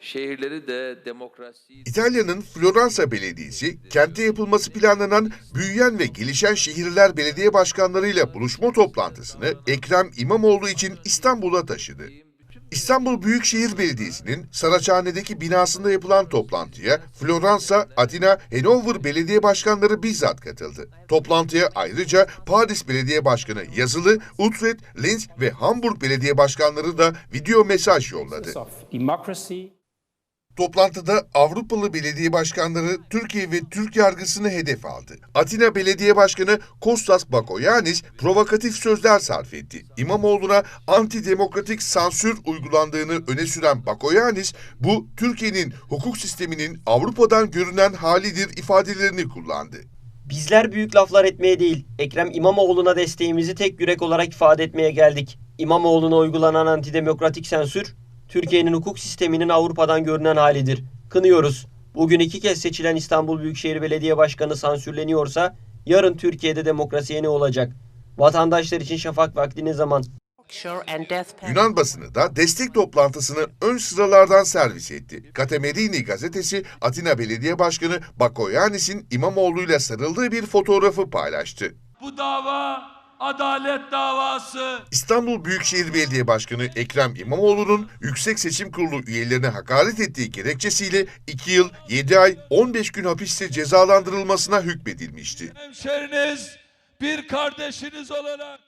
şehirleri de demokrasi İtalya'nın Floransa Belediyesi, kentte yapılması planlanan büyüyen ve gelişen şehirler belediye başkanlarıyla buluşma toplantısını Ekrem İmamoğlu için İstanbul'a taşıdı. İstanbul Büyükşehir Belediyesi'nin Saraçhane'deki binasında yapılan toplantıya Floransa, Atina, Hanover belediye başkanları bizzat katıldı. Toplantıya ayrıca Paris Belediye Başkanı yazılı, Utrecht, Linz ve Hamburg belediye başkanları da video mesaj yolladı. Toplantıda Avrupalı belediye başkanları Türkiye ve Türk yargısını hedef aldı. Atina Belediye Başkanı Kostas Bakoyannis provokatif sözler sarf etti. İmamoğlu'na antidemokratik sansür uygulandığını öne süren Bakoyannis, bu Türkiye'nin hukuk sisteminin Avrupa'dan görünen halidir ifadelerini kullandı. Bizler büyük laflar etmeye değil, Ekrem İmamoğlu'na desteğimizi tek yürek olarak ifade etmeye geldik. İmamoğlu'na uygulanan antidemokratik sensür, Türkiye'nin hukuk sisteminin Avrupa'dan görünen halidir. Kınıyoruz. Bugün iki kez seçilen İstanbul Büyükşehir Belediye Başkanı sansürleniyorsa, yarın Türkiye'de demokrasiye ne olacak? Vatandaşlar için şafak vakti ne zaman? Yunan basını da destek toplantısını ön sıralardan servis etti. Katemerini gazetesi Atina Belediye Başkanı Bakoyannis'in İmamoğlu'yla sarıldığı bir fotoğrafı paylaştı. Bu dava adalet davası. İstanbul Büyükşehir Belediye Başkanı Ekrem İmamoğlu'nun Yüksek Seçim Kurulu üyelerine hakaret ettiği gerekçesiyle 2 yıl 7 ay 15 gün hapiste cezalandırılmasına hükmedilmişti. Hemşeriniz bir kardeşiniz olarak